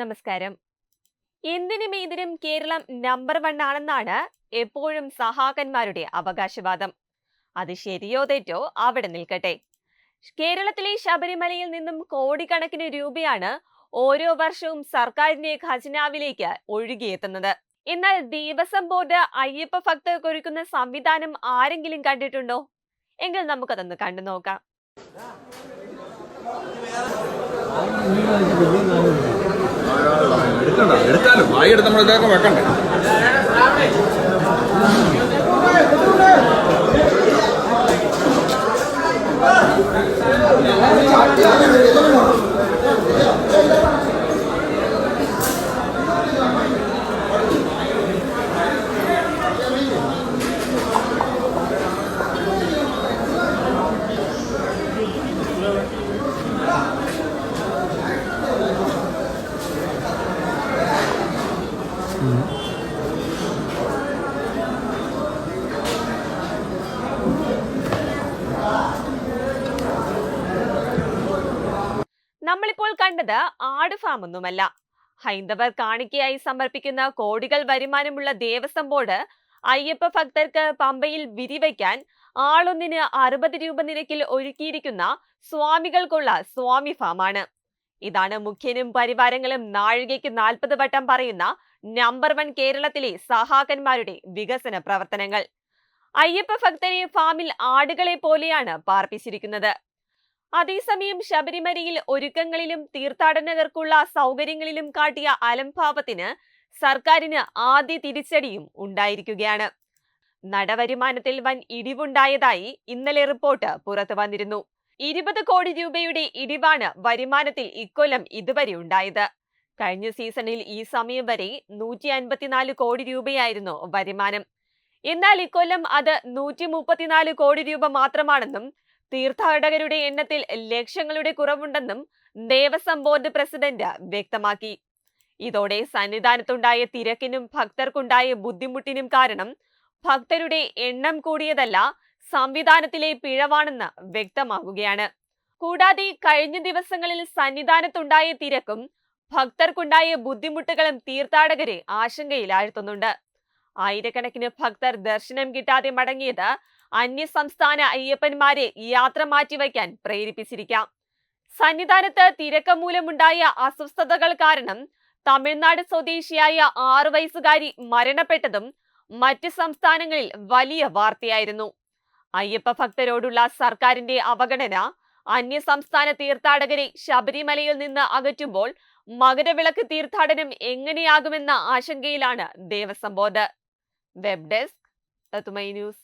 നമസ്കാരം. എന്തിനും ഏതിനും കേരളം നമ്പർ വൺ ആണെന്നാണ് എപ്പോഴും സഹാകന്മാരുടെ അവകാശവാദം. അത് ശരിയോ തെറ്റോ അവിടെ നിൽക്കട്ടെ. കേരളത്തിലെ ശബരിമലയിൽ നിന്നും കോടിക്കണക്കിന് രൂപയാണ് ഓരോ വർഷവും സർക്കാരിന്റെ ഖജനാവിലേക്ക് ഒഴുകിയെത്തുന്നത്. എന്നാൽ ദേവസ്വം ബോർഡ് അയ്യപ്പ ഭക്തർക്ക് ഒരുക്കുന്ന സംവിധാനം ആരെങ്കിലും കണ്ടിട്ടുണ്ടോ? എങ്കിൽ നമുക്കതൊന്ന് കണ്ടു നോക്കാം. എടുക്കണ്ട എടുത്താലും വായി എടുത്ത് നമ്മൾ ഇതൊക്കെ വെക്കണ്ടേ? നമ്മളിപ്പോൾ കണ്ടത് ആട് ഫാം ഒന്നുമല്ല ഹൈന്ദവർ കാണിക്കയായി സമർപ്പിക്കുന്ന കോടികൾ വരുമാനമുള്ള ദേവസ്വം ബോർഡ് അയ്യപ്പ ഭക്തർക്ക് പമ്പയിൽ വിരിവയ്ക്കാൻ ആളൊന്നിന് അറുപത് രൂപ നിരക്കിൽ ഒരുക്കിയിരിക്കുന്ന സ്വാമികൾക്കുള്ള സ്വാമി ഫാമാണ്. ഇതാണ് മുഖ്യനും പരിവാരങ്ങളും നാഴികയ്ക്ക് നാൽപ്പത് വട്ടം പറയുന്ന നമ്പർ വൺ കേരളത്തിലെ സഹാക്കന്മാരുടെ വികസന പ്രവർത്തനങ്ങൾ. അയ്യപ്പ ഭക്തരെ ഫാമിൽ ആടുകളെ പോലെയാണ് പാർപ്പിച്ചിരിക്കുന്നത്. അതേസമയം ശബരിമലയിൽ ഒരുക്കങ്ങളിലും തീർത്ഥാടനകർക്കുള്ള സൗകര്യങ്ങളിലും കാട്ടിയ അലംഭാവത്തിന് സർക്കാരിന് ആദ്യ തിരിച്ചടിയും ഉണ്ടായിരിക്കുകയാണ്. നടവരുമാനത്തിൽ വൻ ഇടിവുണ്ടായതായി ഇന്നലെ റിപ്പോർട്ട് പുറത്തു വന്നിരുന്നു. ഇരുപത് കോടി രൂപയുടെ ഇടിവാണ് വരുമാനത്തിൽ ഇക്കൊല്ലം ഇതുവരെ ഉണ്ടായത്. കഴിഞ്ഞ സീസണിൽ ഈ സമയം വരെ നൂറ്റി അൻപത്തിനാല് കോടി രൂപയായിരുന്നു വരുമാനം. എന്നാൽ ഇക്കൊല്ലം അത് നൂറ്റി മുപ്പത്തിനാല് കോടി രൂപ മാത്രമാണെന്നും തീർത്ഥാടകരുടെ എണ്ണത്തിൽ ലക്ഷങ്ങളുടെ കുറവുണ്ടെന്നും ദേവസ്വം ബോർഡ് പ്രസിഡന്റ് വ്യക്തമാക്കി. ഇതോടെ സന്നിധാനത്തുണ്ടായ തിരക്കിനും ഭക്തർക്കുണ്ടായ ബുദ്ധിമുട്ടിനും കാരണം ഭക്തരുടെ എണ്ണം കൂടിയതല്ല സംവിധാനത്തിലെ പിഴവാണെന്ന് വ്യക്തമാകുകയാണ്. കൂടാതെ കഴിഞ്ഞ ദിവസങ്ങളിൽ സന്നിധാനത്തുണ്ടായ തിരക്കും ഭക്തർക്കുണ്ടായ ബുദ്ധിമുട്ടുകളും തീർത്ഥാടകരെ ആശങ്കയിലാഴ്ത്തുന്നുണ്ട്. ആയിരക്കണക്കിന് ഭക്തർ ദർശനം കിട്ടാതെ മടങ്ങിയത് അന്യസംസ്ഥാന അയ്യപ്പന്മാരെ യാത്ര മാറ്റിവയ്ക്കാൻ പ്രേരിപ്പിച്ചിരിക്കാം. സന്നിധാനത്ത് തിരക്ക് മൂലമുണ്ടായ അസ്വസ്ഥതകൾ കാരണം തമിഴ്നാട് സ്വദേശിയായ ആറു വയസ്സുകാരി മരണപ്പെട്ടതും മറ്റ് സംസ്ഥാനങ്ങളിൽ വലിയ വാർത്തയായിരുന്നു. അയ്യപ്പ ഭക്തരോടുള്ള സർക്കാരിന്റെ അവഗണന അന്യ സംസ്ഥാന തീർത്ഥാടകരെ ശബരിമലയിൽ നിന്ന് അകറ്റുമ്പോൾ മകരവിളക്ക് തീർത്ഥാടനം എങ്ങനെയാകുമെന്ന ആശങ്കയിലാണ് ദേവസ്വം ബോർഡ്. വെബ് ഡെസ്ക് തത്തുമൈ ന്യൂസ്.